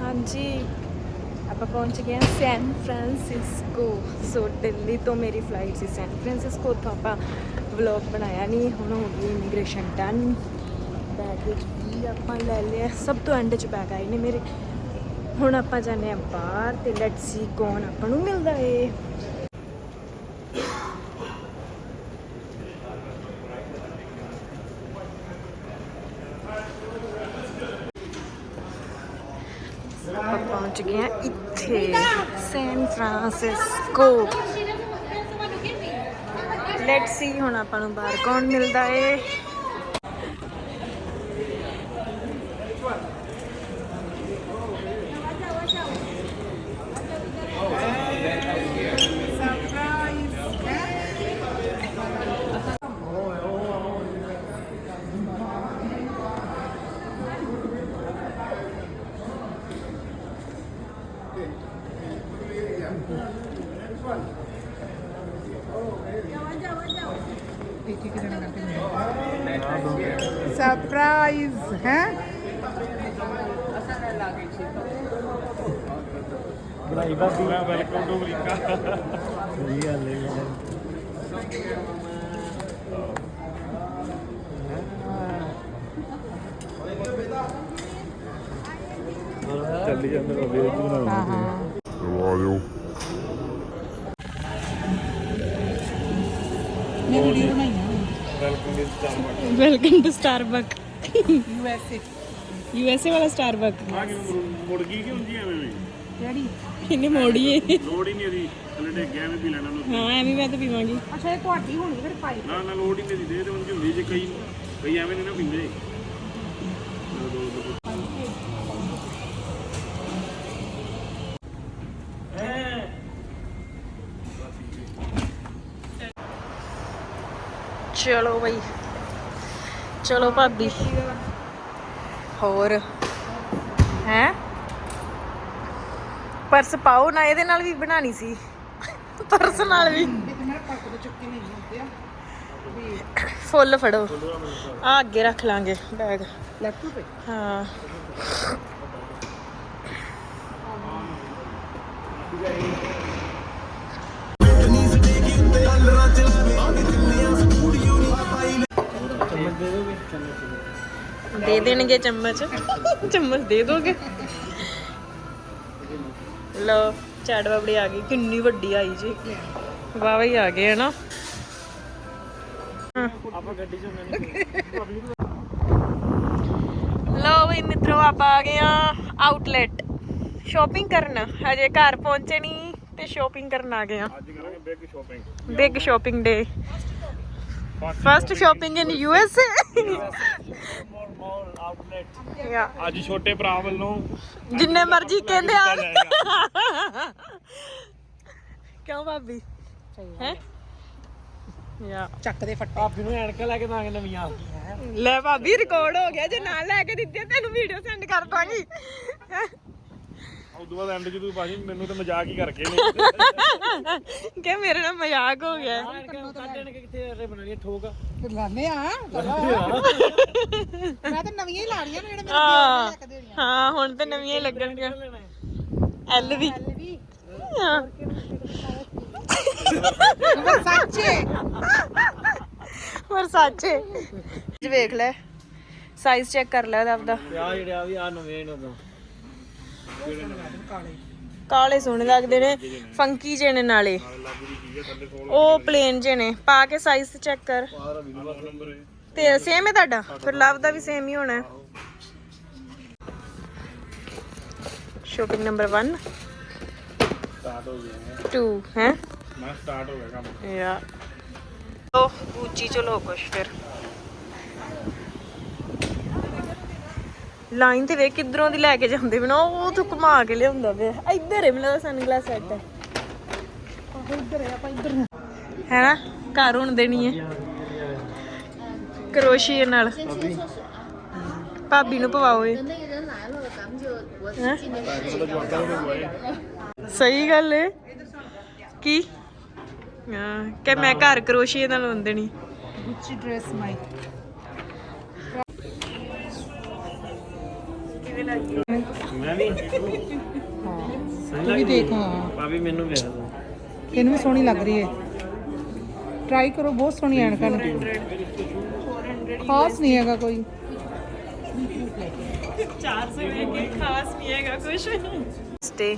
ਹਾਂਜੀ ਆਪਾਂ ਪਹੁੰਚ ਗਏ ਹਾਂ ਸੈਨ ਫਰਾਂਸਿਸਕੋ ਸੋ ਦਿੱਲੀ ਤੋਂ ਮੇਰੀ ਫਲਾਈਟ ਸੀ ਸੈਨ ਫਰਾਂਸਿਸਕੋ ਤੋਂ ਆਪਾਂ ਵਲੌਗ ਬਣਾਇਆ ਨਹੀਂ ਹੁਣ ਹੋ ਗਈ ਇਮੀਗ੍ਰੇਸ਼ਨ ਡਨ ਬੈਗ ਵਿੱਚ ਵੀ ਆਪਾਂ ਲੈ ਲਿਆ। ਸਭ ਤੋਂ ਐਂਡ 'ਚ ਬੈਗ ਆਏ ਨੇ ਮੇਰੇ। ਹੁਣ ਆਪਾਂ ਜਾਂਦੇ ਹਾਂ ਬਾਹਰ ਤੇ ਲੈਟਸ ਸੀ ਕੌਣ ਆਪਾਂ ਨੂੰ ਮਿਲਦਾ ਏ। ਪਹੁੰਚ ਗਏ ਹਾਂ ਇੱਥੇ ਸੈਨ ਫਰਾਂਸਿਸਕੋ ਲੈਟਸ ਸੀ ਹੁਣ ਆਪਾਂ ਨੂੰ ਬਾਹਰ ਕੌਣ ਮਿਲਦਾ ਏ। ਸਰਪ੍ਰਾਈਜ਼ ਹੈ ਬਣਾਈ ਬਾਬੀ ਵੈਲਕਮ ਟੂ ਅਮਰੀਕਾ ਸਹੀ ਗੱਲ ਹੈ ਚੱਲੀ ਜਾਂਦੇ ਬਾਬੇ ਇਹ ਬਣਾਉਣਾ ਆ ਜਾਓ welcome to Starbuck welcome to Starbuck U S A USA ਵਾਲਾ ਸਟਾਰਬਕ ਆ ਕਿ ਮੁੜ ਗਈ ਕਿ ਹੁੰਦੀ ਐਵੇਂ ਵੀ? ਕਿਹੜੀ? ਇਹਨੇ ਮੋੜੀਏ ਲੋੜ ਹੀ ਨਹੀਂ ਇਹਦੀ। ਡੇ ਗਿਆ ਪੀ ਲੈਣਾ ਉਹਨੂੰ ਹਾਂ ਐਵੇਂ ਮੈਂ ਤਾਂ ਪੀਵਾਂਗੀ। ਅੱਛਾ ਇਹ ਤੁਹਾਡੀ ਹੋਣੀ ਫਿਰ ਪਾਈ ਨਾ ਨਾ ਲੋੜ ਹੀ ਨਹੀਂ ਦੀ ਦੇ ਤੇ ਉਂਝ ਹੁੰਦੀ ਜੇ ਕਈ ਕਈ ਐਵੇਂ ਨਹੀਂ ਨਾ ਪੀਂਦੇ। ਚਲੋ ਬਈ। ਚਲੋ ਭਾਬੀ। ਹੋਰ? ਹੈ? ਪਰਸ ਪਾਓ ਨਾ ਇਹਦੇ ਨਾਲ ਵੀ ਬਣਾਣੀ ਸੀ। ਪਰਸ ਨਾਲ ਵੀ। ਫੁੱਲ ਫੜੋ। ਆ ਅੱਗੇ ਰੱਖ ਲਾਂਗੇ ਬੈਗ। ਲੈਪਟਾਪ ਤੇ ਹਾਂ ਦੇ ਦੇਣਗੇ ਚਮਚ ਚਮਚ ਦੇ ਦੋਗੇ ਲੋ ਚਾਟ ਬਾਬੜੀ ਆ ਗਈ ਕਿੰਨੀ ਵੱਡੀ ਆਈ ਜੀ ਵਾਹ ਹੀ ਆ ਗਏ ਹਨਾ ਆਪਾਂ ਗੱਡੀ ਚੋਂ ਨਹੀਂ ਲੋ ਵੀ ਮਿੱਤਰੋ ਆਪਾਂ ਆ ਗਏ ਆ ਆਊਟਲੈਟ ਸ਼ਾਪਿੰਗ ਕਰਨ ਹਜੇ ਘਰ ਪਹੁੰਚੇ ਨਹੀਂ ਤੇ ਸ਼ਾਪਿੰਗ ਕਰਨ ਆ ਗਏ ਆ ਅੱਜ ਕਰਾਂਗੇ big shopping big shopping day first shopping in U S mall mall outlet ਯਾ ਅੱਜ ਛੋਟੇ ਭਰਾ ਵੱਲੋਂ ਜਿੰਨੇ ਮਰਜ਼ੀ ਕਹਿੰਦੇ ਆ। ਕਿਉਂ ਭਾਬੀ? ਹੈ? ਯਾ ਚੱਕ ਦੇ ਫੱਟੇ। ਭਾਬੀ ਨੂੰ ਐਨਕਾਂ ਲੈ ਕੇ ਦਾਂਗੇ ਨਵੀਆਂ। ਲੈ ਭਾਬੀ ਰਿਕਾਰਡ ਹੋ ਗਿਆ। ਜੇ ਨਾ ਲੈ ਕੇ ਦਿੱਤੇ ਤੈਨੂੰ ਵੀਡੀਓ ਸੈਂਡ ਕਰ ਦਾਂਗੀ। ਉਦੋਂ ਬਾਅਦ ਐਂਡ ਜਦੋਂ ਭਾਜੀ ਮੈਨੂੰ ਤਾਂ ਮਜ਼ਾਕ ਹੀ ਕਰਕੇ ਨੇ। ਕਿ ਮੇਰੇ ਨਾਲ ਮਜ਼ਾਕ ਹੋ ਗਿਆ। ਸਾਡੇ ਨੇ ਕਿੱਥੇ ਅਰੇ ਬਣਾਣੀ ਠੋਕ ਫਿਰ ਲਾਣੇ ਆ। ਚਲੋ ਮੈਂ ਤਾਂ ਨਵੀਆਂ ਹੀ ਲਾਣੀਆਂ ਨੇ ਜਿਹੜੇ ਮੇਰੇ ਹਾਂ। ਲੈ ਕੇ ਦੇਣੀਆਂ ਹਾਂ ਹੁਣ ਤੇ ਨਵੀਆਂ ਹੀ ਲੱਗਣਗੀਆਂ। ਐਲ ਵੀ ਹਾਂ ਸੱਚੇ ਪਰ ਸੱਚੇ ਵੇਖ ਲੈ। ਸਾਈਜ਼ ਚੈੱਕ ਕਰ ਲੈ ਉਹਦਾ ਆਪਦਾ। ਆ ਜਿਹੜੇ ਆ ਵੀ ਆ ਨਵੇਂ ਨੇ ਉਦੋਂ। ਕਾਲੇ ਸੋਹਣੇ ਲੱਗਦੇ ਨੇ ਫੰਕੀ ਜਿਹੇ ਨੇ ਨਾਲੇ। ਉਹ ਪਲੇਨ ਜਿਹੇ ਨੇ। ਪਾ ਕੇ ਸਾਈਜ਼ ਚੈੱਕ ਕਰ। ਤੇ ਸੇਮ ਹੈ ਤੁਹਾਡਾ? ਫਿਰ ਲਵ ਦਾ ਵੀ ਸੇਮ ਹੀ ਹੋਣਾ ਸ਼ੋਪਿੰਗ ਨੰਬਰ 1 ਸਟਾਰਟ ਹੋ ਗਿਆ 2 ਹੈ? ਮੈਂ ਸਟਾਰਟ ਹੋ ਗਿਆ ਕੰਮ। ਯਾ ਉਹ ਉੱਚੀ ਚਲੋ ਕੁਛ ਫਿਰ। ਲਾਈਨ ਤੇ ਵੇਖ ਕਿੱਧਰੋਂ ਦੀ ਲੈ ਕੇ ਜਾਂਦੇ ਬਣਾ ਉਹ ਤੋਂ ਘੁਮਾ ਕੇ ਲਿਆਉਂਦਾ ਵੇ ਇੱਧਰ ਹੈ ਮੇਰਾ ਸਨਗਲਾਸ ਸੈੱਟ ਹੈ ਇੱਧਰ ਹੈ ਆਪਾਂ ਇੱਧਰ ਹੈ ਨਾ ਘਰ ਹੁਣ ਦੇਣੀ ਹੈ ਕਰੋਸ਼ੀਏ ਨਾਲ। ਭਾਬੀ ਨੂੰ ਪਵਾਓ ਇਹ ਸਹੀ ਗੱਲ ਏ। ਕੀ? ਕਿ ਮੈਂ ਘਰ ਕਰੋਸ਼ੀਏ ਨਾਲ ਲਾਉਂਦੇ ਗੁੱਚੀ ਡਰੈਸ ਮਾਈ। ਮੈਂ ਵੀ ਤੂੰ ਵੀ ਦੇਖ ਹਾਂ। ਭਾਬੀ ਮੈਨੂੰ ਵੇਖ ਦੋ। ਇਹਨੂੰ ਵੀ ਸੋਹਣੀ ਲੱਗ ਰਹੀ ਹੈ। ਟਰਾਈ ਕਰੋ ਬਹੁਤ ਸੋਹਣੀ ਐਨਕਾਂ ਨੇ ਖਾਸ ਨਹੀਂ ਹੈਗਾ ਕੋਈ। 400 ਦੇ ਕੇ ਖਾਸ ਨਹੀਂ ਹੈਗਾ ਕੁਝ ਸਟੇ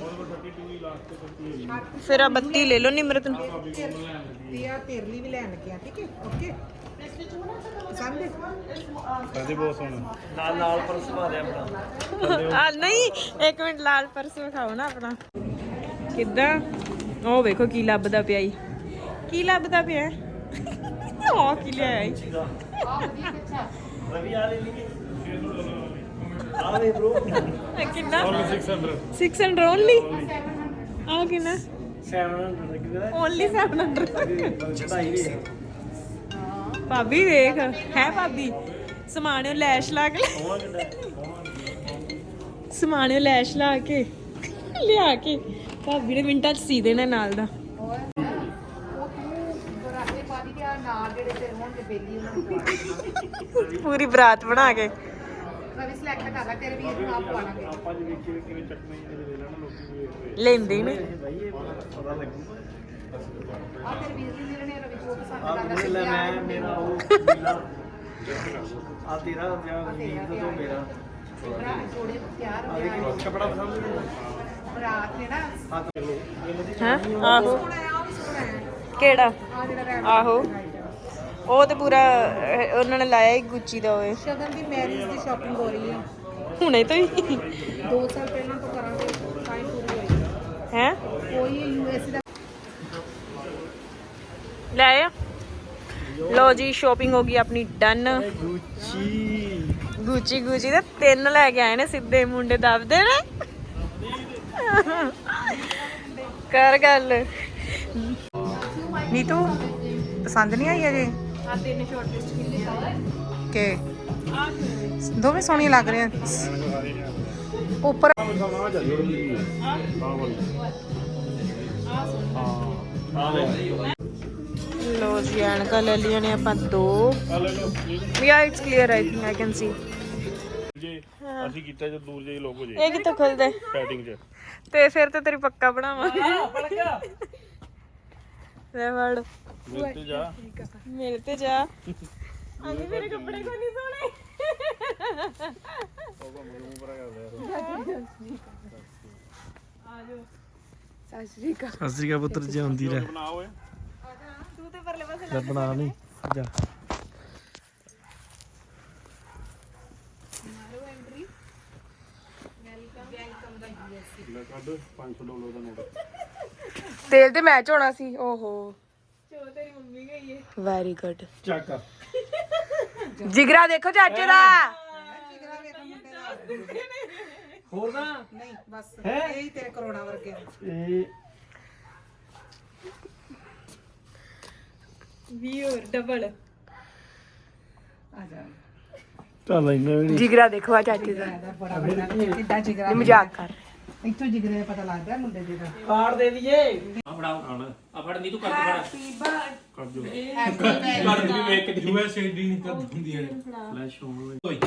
ਫਿਰ ਆ ਬੱਤੀ ਲੈ ਲਓ ਨਿਮਰਤ ਨੂੰ। ਤੇ ਆ ਤੇਰੇ ਲਈ ਵੀ ਲੈਣ ਲੱਗਿਆ ਠੀਕ ਹੈ? ਓਕੇ। ਪਸੰਦ ਹੈ ਕਹਿੰਦੇ ਬਹੁਤ ਸੋਹਣਾ। ਨਾਲ ਨਾਲ ਪਰਸ ਪਾ ਦੇ ਆਪਣਾ। ਆ ਨਹੀਂ ਇੱਕ ਮਿੰਟ ਲਾਲ ਪਰਸ ਵਿਖਾਓ ਨਾ ਆਪਣਾ। ਕਿੱਦਾਂ? ਉਹ ਵੇਖੋ ਕੀ ਲੱਭਦਾ ਪਿਆ ਈ ਕੀ ਲੱਭਦਾ ਪਿਆ? ਉਹ ਕੀ ਲਿਆਇਆ ਈ ਰਵੀ ਆ ਲੈ ਲਈ ਆ ਵੇ ਬ్రో ਇਹ ਕਿੰਨਾ 600 600 ਓਨਲੀ ਆ ਕਿੰਨਾ? 700 ਕਿਦਾ ਓਨਲੀ 700 ਚੜਾਈ ਵੀ ਭਾਬੀ ਵੇਖ ਹੈ ਭਾਬੀ? ਸਮਾਨਿਓ ਲੈਸ਼ ਲਾ ਕੇ। ਸਮਾਨਿਓ ਲੈਸ਼ ਲਾ ਕੇ ਲਿਆ ਕੇ। ਭਾਬੀ ਨੇ ਮਿੰਟਾਂ ਚ ਸੀ ਦੇਣਾ ਨਾਲ ਦਾ। ਪੂਰੀ ਬਰਾਤ ਬਣਾ ਕੇ। ਸਿਲੈਕਟ ਕਰ ਲੈ ਤੇਰੇ ਵੀਰ ਨੂੰ ਆਪ ਪਵਾਵਾਂਗੇ ਆਪਾਂ ਜਿਵੇਂ ਕਿਵੇਂ ਕਿਵੇਂ ਚੱਕਣੇ ਇਹਦੇ ਦੇ ਲੈਣਾ ਲੋਕੀ ਵੀ ਵੇਖ ਵੇਖ ਲੈਂਦੇ ਨੇ। ਪਤਾ ਆ ਤੇਰੇ ਵੀਰ ਰਵੀ ਜੋ ਪਸੰਦ ਆ ਕਰਦਾ ਮੇਰੇ ਲੈ ਮੈਂ ਮੇਰਾ ਉਹ ਨੀਲਾ ਆ ਤੇਰਾ ਵਿਆਹ ਵੀਰ ਦਾ ਤੋਂ ਮੇਰਾ। ਭਰਾ ਜੋੜੇ ਤਿਆਰ ਆ। ਕੱਪੜਾ ਪਸੰਦ ਨਹੀਂ ਨੇ ਨਾ। ਲੋ ਹਾਂ? ਆਹੋ। ਕਿਹੜਾ? ਆ ਜਿਹੜਾ ਰੈਡ ਆਹੋ। ਉਹ ਤੇ ਪੂਰਾ ਅਹ, ਉਹਨਾਂ ਨੇ ਲਾਇਆ ਹੀ ਗੁੱਚੀ ਦਾ ਓਏ ਸ਼ਗਨ ਦੀ ਮੈਰਿਜ ਦੀ ਸ਼ਾਪਿੰਗ ਹੋ ਰਹੀ ਹੈ। ਹੁਣੇ ਤੋਂ ਹੀ। 2 ਸਾਲ ਪਹਿਲਾਂ ਤੋਂ ਕਰਾਂਗੇ ਟਾਈਮ ਪੂਰੀ ਹੋਈ ਹੈ? ਕੋਈ ਯੂਐਸ ਦਾ ਲੈ ਆ ਲੋ ਜੀ ਸ਼ਾਪਿੰਗ ਹੋ ਗਈ ਆਪਣੀ ਡਨ ਗੁੱਚੀ ਗੁੱਚੀ ਗੁੱਚੀ ਦੇ ਤਿੰਨ ਲੈ ਕੇ ਆਏ ਨੇ ਸਿੱਧੇ ਮੁੰਡੇ ਦੱਬਦੇ ਨੇ। ਕਰ ਗੱਲ। ਨੀਤੂ ਪਸੰਦ ਨਹੀਂ ਆਈ ਅਜੇ? ਆ ਤਿੰਨ ਸ਼ਾਰਟ ਲਿਸਟ ਕਿੰਨੇ ਆ? ਕਿ। ਆ ਦੋਵੇਂ ਸੋਹਣੀਆਂ ਲੱਗ ਰਹੀਆਂ। ਉੱਪਰ ਲੈ ਜੀ ਐਨਕਾਂ ਲੈ ਲਈਆਂ ਨੇ ਆਪਾਂ ਦੋ। Yeah it's clear I think I can see ਅਸੀਂ ਕੀਤਾ ਜੇ ਦੂਰ ਜੇ ਲੋਗੋ ਜੇ ਇਹ ਕਿੱਥੋਂ ਖੁੱਲਦੇ ਸੈਟਿੰਗ 'ਚ। ਤੇ ਫਿਰ ਤੇ ਤੇਰੀ ਪੱਕਾ ਬਣਾਵਾਂਗੇ। ਲੈ ਵੜ। ਮਿਲ ਤੇ ਜਾ। ਮਿਲ ਤੇ ਜਾ। ਅਜੀ ਮੇਰੇ ਕੱਪੜੇ ਕੋਈ ਨਹੀਂ ਸੋਹਣੇ? ਸਤਿ ਸ਼੍ਰੀ ਅਕਾਲ ਸਤਿ ਸ੍ਰੀ ਅਕਾਲ ਪੁੱਤਰ ਜੀ ਹੁੰਦੀ ਰਹਿ। ਬਣਾ ਓਏ ਤੂੰ ਤੇ ਪਰਲੇ ਪਾਸੇ ਲੈ ਬਣਾ ਨਹੀਂ ਜਾ। ਲੈ ਕੱਢ 500 ਡਾਲਰ ਦਾ ਨੋਟ। ਤੇਲ ਤੇ ਮੈਚ ਹੋਣਾ ਸੀ ਓਹੋ। ਚੋ ਤੇਰੀ ਮੰਮੀ ਗਈ ਏ। ਵੈਰੀ ਗੁੱਡ ਚੱਕ। ਜਿਗਰਾ ਦੇਖੋ ਚਾਚੇ ਦਾ। ਹੋਰ ਨਾ? ਨਹੀਂ ਬਸ। ਇਹ ਹੀ ਤੇਰੇ ਕਰੋਨਾ ਵਰਗੇ। ਇਹ ਵੀ ਹੋਰ ਡਬਲ ਆ ਜਾ ਚੱਲ ਇੰਨਾ ਵੀ ਜਿਗਰਾ ਦੇਖੋ ਆ ਚਾਚੇ ਦਾ। ਬੜਾ ਕਿੱਦਾਂ ਜਿਗਰਾ ਮਜ਼ਾਕ ਕਰ। ਇੱਥੋਂ ਜਿਗਰੇ ਦਾ ਪਤਾ ਲੱਗਦਾ ਮੁੰਡੇ ਦੇ ਦਾ ਕਾਰਡ ਦੇ ਦਈਏ। ਆ ਫੜਾਓ ਆ ਫੜ ਨਹੀਂ ਤੂੰ ਕਰ ਫੜ ਕਰ ਜੋ। ਕਰ ਵੀ ਵੇਖ ਕੇ ਯੂਐਸ ਏਡੀ ਨਹੀਂ ਕਰ ਹੁੰਦੀਆਂ ਨੇ ਲੈ ਸ਼ੋਅ ਓਏ।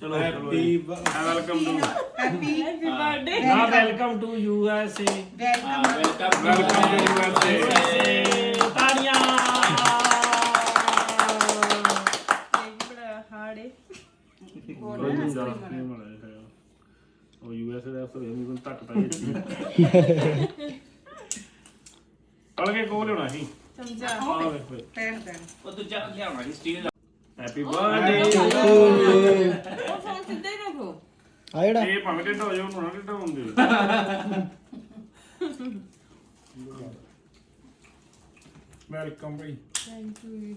ਚਲੋ happy welcome to happy birthday ਨਾ welcome to U S A welcome welcome to U S A ਤਾੜੀਆਂ। ਬੜਾ ਹਾਰਡ ਏ। ਉਹ ਯੂ ਐਸ ਏ ਦਾ ਅਫਸਰ ਇਹਨੂੰ ਤੱਕ ਪਾਈ ਪੜ ਕੇ ਕੋਲ ਹੋਣਾ ਸੀ ਸਮਝਾ ਆ ਵੇਖ ਵੇ ਪੈਣ ਪੈਣ ਉਹ ਦੂਜਾ ਲਿਆਉਣਾ ਜੀ ਸਟੀਲ ਦਾ ਹੈਪੀ ਬਰਥਡੇ ਉਹ ਫੋਨ ਸਿੱਧਾ ਹੀ ਰੱਖੋ ਇਹ ਭਾਵੇਂ ਢਿੱਡ ਹੋ ਜਾਓ ਹੁਣ ਢਿੱਡ ਹੁੰਦੇ ਵੈਲਕਮ ਭਾਈ ਥੈਂਕ ਯੂ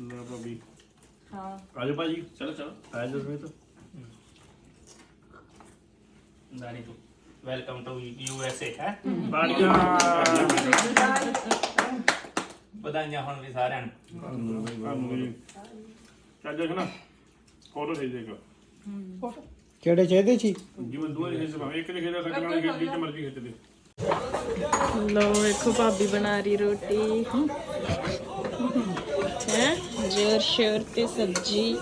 ਲੈ ਭਾਬੀ ਹਾਂ ਆਜੋ ਭਾਜੀ ਚਲੋ ਚਲੋ ਆਜੋ ਜਸਮੀਤ ਦਾਣੀ ਤੂੰ। Welcome to U S A ਹੈ? ਬਾੜੀਆਂ ਵਧਾਈਆਂ ਹੁਣ ਵੀ ਸਾਰਿਆਂ ਨੂੰ। ਚੱਲ ਜਾ ਨਾ ਫੋਟੋ ਖਿੱਚ ਦੇਗਾ ਕਿਹੜੇ ਚਾਹੀਦੇ ਸੀ? ਜਿਵੇਂ ਦੋਏ ਖਿੱਚ ਭਾਵੇਂ ਇੱਕ ਦੇ ਖਿੱਚ ਸਕਣ ਵਾਲੀ ਖਿੱਚ ਜਿੱਥੇ ਮਰਜ਼ੀ ਖਿੱਚ ਦੇ। ਲੋ ਵੇਖੋ ਭਾਬੀ ਬਣਾ ਰਹੀ ਰੋਟੀ। ਹੈ? ਜੋਰ ਸ਼ੋਰ ਤੇ ਸਬਜੀ।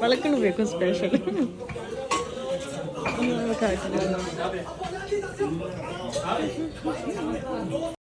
ਪਲਕ ਨੂੰ ਵੇਖੋ ਸਪੈਸ਼ਲ ਉਹ ਖਾ ਕੇ